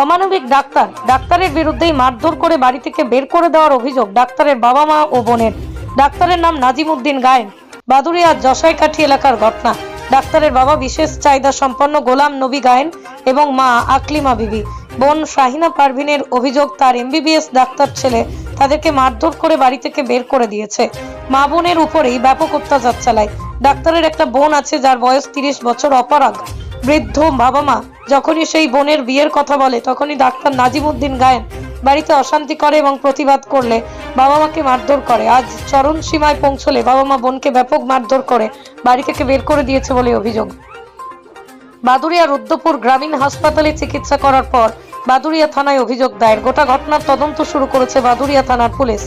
অমানবিক ডাক্তার। ডাক্তারের বিরুদ্ধেই মারধর করে বাড়ি থেকে বের করে দেওয়ার অভিযোগ ডাক্তারের বাবা মা ও বোনের। ডাক্তারের নাম নাজিমুদ্দিন গায়েন। বাদুরিয়া জশাইকাঠি এলাকার ঘটনা। ডাক্তারের বাবা বিশেষ চাহিদা সম্পন্ন গোলাম নবী গায়েন এবং মা আকলিমা বিবি। বোন শাহিনা পারভিনের অভিযোগ, তার এমবিবিএস ডাক্তার ছেলে তাদেরকে মারধর করে বাড়ি থেকে বের করে দিয়েছে। মা বোনের উপরেই ব্যাপক অত্যাচার চালায়। ডাক্তারের একটা বোন আছে, যার বয়স তিরিশ বছর অপরাগ। বৃদ্ধ বাবা মা যখনই সেই বোনের বিয়ের কথা বলে, তখনই ডাক্তার নাজিমুদ্দিন গায়েন বাড়িতে অশান্তি করে এবং প্রতিবাদ করলে বাবা মাকে মারধর করে। আজ চরম সীমায় পৌঁছলে বাবা মা বোনকে ব্যাপক মারধর করে বাড়ি থেকে বের করে দিয়েছে বলে অভিযোগ। বাদুরিয়া রুদ্রপুর গ্রামীণ হাসপাতালে চিকিৎসা করার পর বাদুরিয়া থানায় অভিযোগ দায়ের। গোটা ঘটনার তদন্ত শুরু করেছে বাদুরিয়া থানার পুলিশ।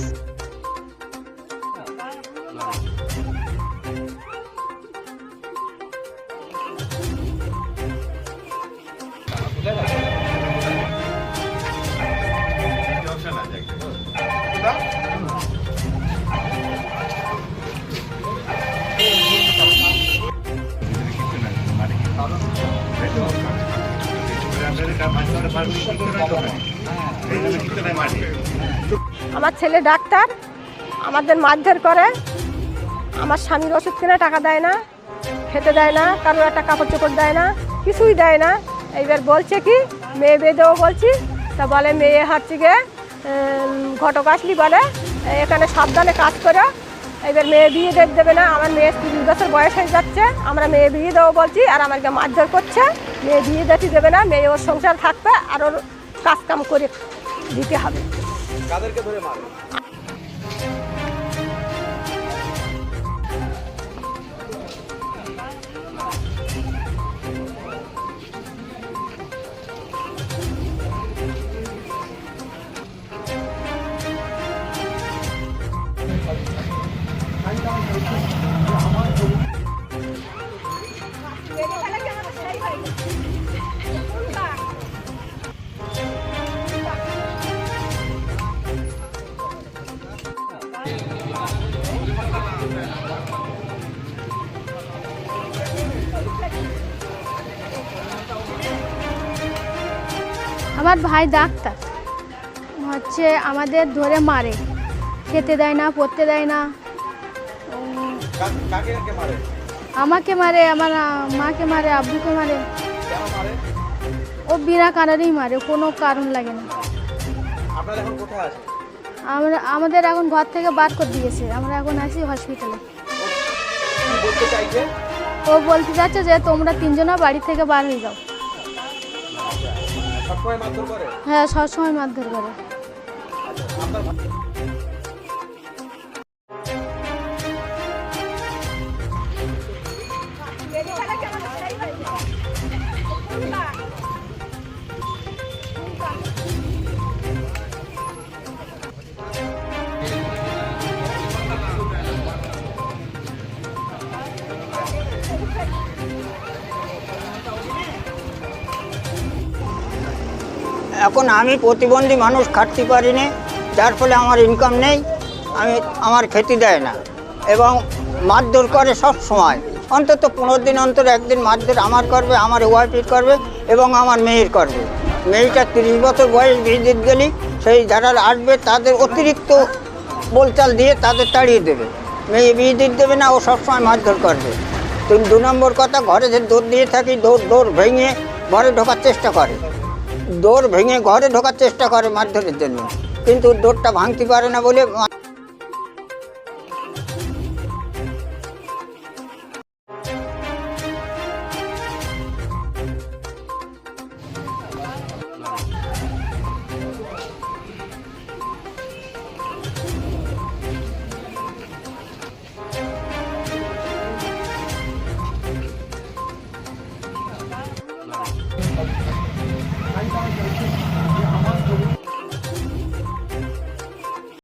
আমার ছেলে ডাক্তার, আমাদের মারধর করে। আমার স্বামীর ওষুধ কিনে টাকা দেয় না, খেতে দেয় না, কারোর একটা কাপড় চোপড় দেয় না, কিছুই দেয় না। এইবার বলছে কি, মেয়ে বিয়ে দেবো বলছি, তা বলে মেয়ে হচ্ছে গিয়ে ঘটক আসলি বলে, এখানে সাবধানে কাজ করে। এবার মেয়ে বিয়ে দেবে না, আমার মেয়ে তিরিশ বছর বয়স হয়ে যাচ্ছে, আমরা মেয়ে বিয়ে দেবো বলছি, আর আমাকে মারধর করছে। মেয়ে বিয়ে দেখি দেবে না, মেয়ে ওর সংসার থাকবে আর ওর কাজকাম করে দিতে হবে। আমার ভাই ডাক্তার। হচ্ছে আমাদের ধরে মারে। খেতে দেয় না পড়তে দেয় না। আমাকে মারে আমার মাকে মারে আব্বুকে মারে। ও বিনা কারণেই মারে কোনো কারণ লাগে না। আমরা আমাদের এখন ঘর থেকে বার করে দিয়েছে। আমরা এখন আছি হসপিটালে কি বলতে চাইছে? ও বলতে যাচ্ছে যে তোমরা তিনজনা বাড়ি থেকে বার হয়ে যাও। হ্যাঁ সবসময় মারধর করে। এখন আমি প্রতিবন্ধী মানুষ খাটতে পারি না যার ফলে আমার ইনকাম নেই, আমি আমার খেতে দেয় না। এবং মারধর করে সব সময়। অন্তত পনেরো দিন অন্তর একদিন মারধর আমার করবে, আমার ওয়াইফের করবে এবং আমার মেয়ের করবে। মেয়েটা তিরিশ বছর বয়স বিদ্যুৎ গেলি সেই যারা আসবে তাদের অতিরিক্ত বলচাল দিয়ে তাদের তাড়িয়ে দেবে। মেয়ে দিতে দেবে না, ও সবসময় মারধর করবে। তিন দু নম্বর কথা, ঘরে যে দৌড় দিয়ে থাকি, দৌড় দৌড় ভেঙে ঘরে ঢোকার চেষ্টা করে। দৌড় ভেঙে ঘরে ঢোকার চেষ্টা করে মারধরের জন্য। কিন্তু দৌড়টা ভাঙতে পারে না বলে